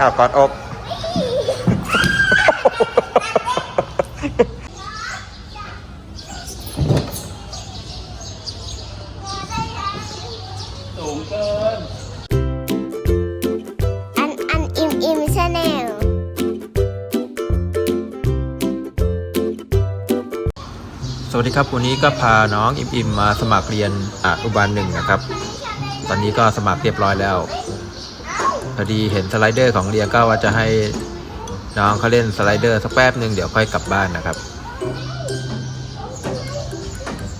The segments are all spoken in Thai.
อ้าวกอดอก สูงเกิน อันอันอิมอิมชาแนลสวัสดีครับวันนี้ก็พาน้องอิมอิมมาสมัครเรียนอนุบาลหนึ่งนะครับ ตอนนี้ก็สมัครเรียบร้อยแล้ว พอดีเห็นสไลเดอร์ของเรียนก็ว่าจะให้น้องเขาเล่นสไลเดอร์สักแป๊บหนึ่งเดี๋ยวค่อยกลับบ้านนะครับ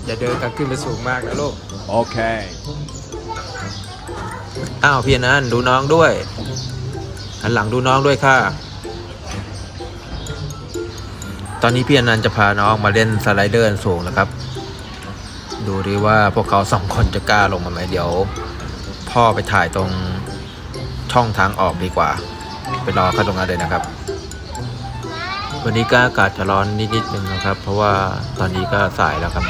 อย่าเดินกันขึ้นไปสูงมากนะลูก Okay. อ้าวพี่อนันต์ดูน้องด้วยหันหลังดูน้องด้วยค่ะ ตอนนี้พี่อนันต์จะพาน้องมาเล่นสไลเดอร์อันสูงนะครับ ดูดิว่าพวกเขาสองคนจะกล้าลงมาไหมเดี๋ยว พ่อไปถ่ายตรง ช่องทางออกดีกว่า ไปรอเขาตรงนั้นเลยนะครับ วันนี้ก็อากาศจะร้อนนิดๆนึงนะครับ เพราะว่าตอนนี้ก็สายแล้วครับ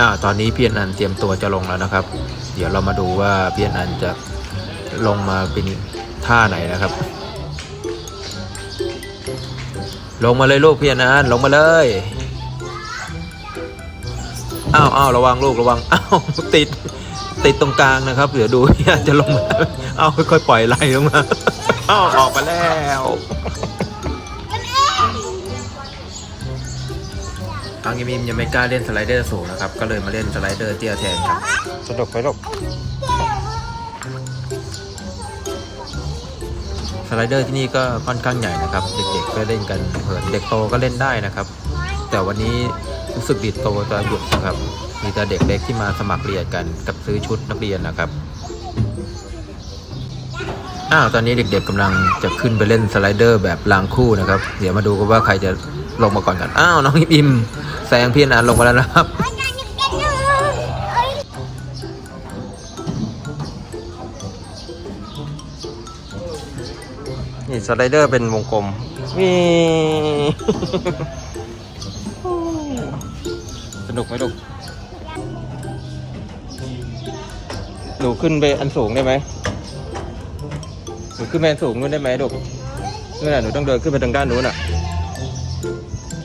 อ่าตอนนี้พี่อนันเตรียมตัวจะลงแล้วนะครับ เดี๋ยวเรามาดูว่าพี่อนันจะลงมาเป็นท่าไหนนะครับ ลงมาเลยลูกพี่อนันต์ลงมาเลยอ้าวอ้าวระวังลูกระวังอ้าวติดติดตรงกลางนะครับเดี๋ยวดูพี่อนันต์จะลงมาอ้าวค่อยๆปล่อยไหลลงมาอ้าวออกมาแล้วน้องยิมิมยังไม่กล้าเล่นสไลเดอร์สูงนะครับ ก็เลยมาเล่นสไลเดอร์เตี้ยแทนครับสนุกไหมลูก สไลเดอร์ที่นี่ก็ค่อนข้างใหญ่นะครับ เด็กๆก็เล่นกันเผินเด็กโตก็เล่นได้นะครับ แต่วันนี้รู้สึกดีโตจะหยุดนะครับ มีแต่เด็กเล็กที่มาสมัครเรียนกันกับซื้อชุดนักเรียนนะครับอ้าวตอนนี้เด็กๆกำลังจะขึ้นไปเล่นสไลเดอร์แบบรางคู่นะครับ เดี๋ยวมาดูกันว่าใครจะลงมาก่อนกันอ้าวน้องอิมอิมแซงพี่อนันต์ลงมาแล้วนะครับ นี่สไลเดอร์เป็นวงกลมนี่สนุกไหมลูก หนูขึ้นไปอันสูงได้ไหมหนูขึ้นไปอันสูงนู้นได้ไหมลูกนู่นน่ะหนูต้องเดินขึ้นไปทางด้านนู้นอะ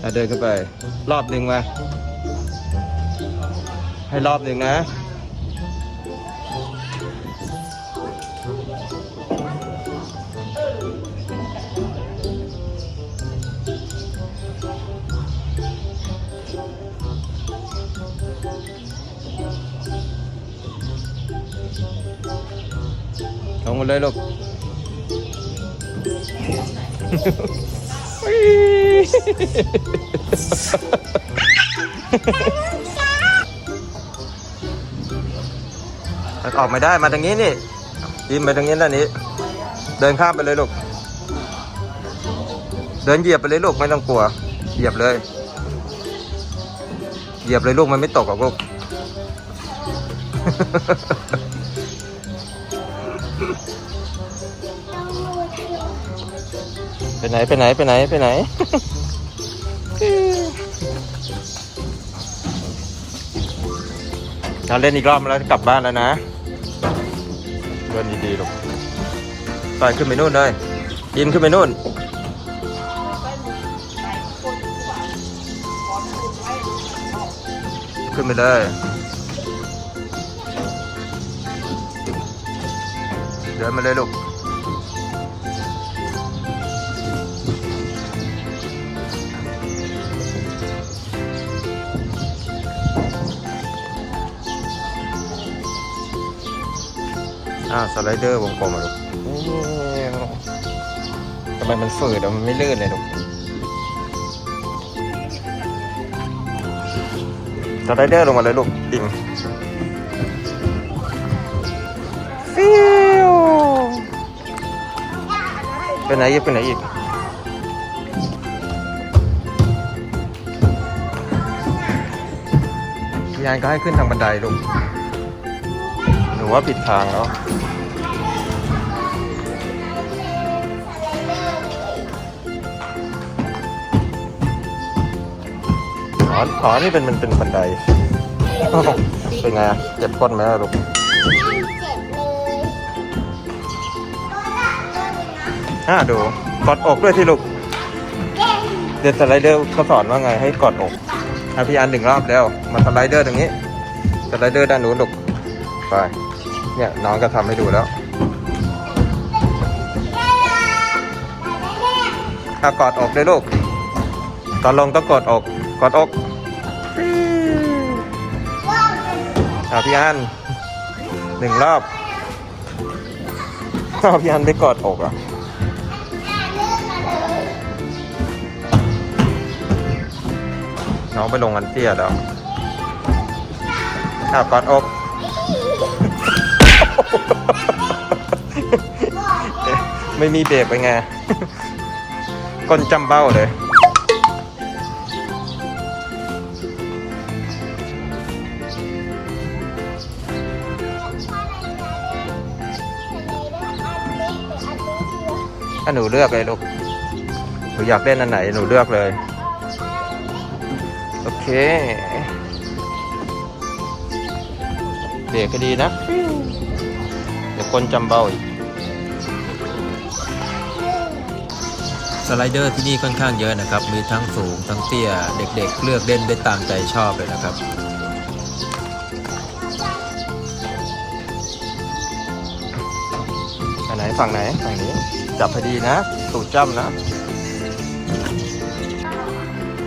อะเดินขึ้นไป รอบหนึ่งมา ให้รอบหนึ่งนะ ลงมาเลยลูกออกไม่ได้มาทางนี้นี่ยิมไปทางนี้ด้านนี้ เดินข้ามไปเลยลูก เดินเหยียบไปเลยลูกไม่ต้องกลัว เหยียบเลย เหยียบเลยลูกมันไม่ตกหรอกลูก ไปไหนไปไหนไปไหนไปไหน เราเล่นอีกรอบมาแล้วกลับบ้านแล้วนะเดินดีๆลูกไปขึ้นไปนู่นเลยยินขึ้นไปนู่นขึ้นไปเลย ดินมาเลยลูก อ่าสไลเดอร์วงกลมอะลูกทำไมมันฝืดอะมันไม่ลื่นเลยลูกสไลเดอร์ลงมาเลยลูกอิง ไปไหนอีกไปไหนอีกพี่ยานก็ให้ขึ้นทางบันไดลูกหนูว่าผิดทางแล้วอ๋อนี่เป็นมันเป็นบันได เป็นไงเจ็บก้นไหมอะลูก น่าดู กอดอกด้วยที่ลูก เดี๋ยวสไลเดอร์เขาสอนว่าไงให้กอดอกอะพี่อันหนึ่งรอบแล้ว มาสไลเดอร์ตรงนี้สไลเดอร์ด้านนู้นลูก ไป เนี่ยน้องก็ทำให้ดูแล้วอะกอดอกเลยลูก ตอนลงต้องกอดอก กอดอกว้าพี่อันหนึ่งรอบอาพี่อันไม่กอดอกอะ น้องไปลงอันเตี้ยแล้วอะกอดอกไม่มีเบรกไปไงก้นจำเบ้าเลยถ้าหนูเลือกเลยลูก หนูอยากเล่นอันไหนหนูเลือกเลย เคเบรกก็ดีนะ เดี๋ยวคนจำเบาอีก สไลเดอร์ที่นี่ค่อนข้างเยอะนะครับ มีทั้งสูงทั้งเตี้ย เด็กๆ เลือกเล่นได้ตามใจชอบเลยนะครับอันไหนฝั่งไหนฝั่งนี้ จับพอดีนะ ตูดจ้ำนะ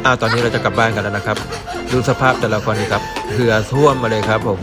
อ้าวตอนนี้เราจะกลับบ้านกันแล้วนะครับ ดูสภาพแต่ละคนดีครับเหือท่วมมาเลยครับผม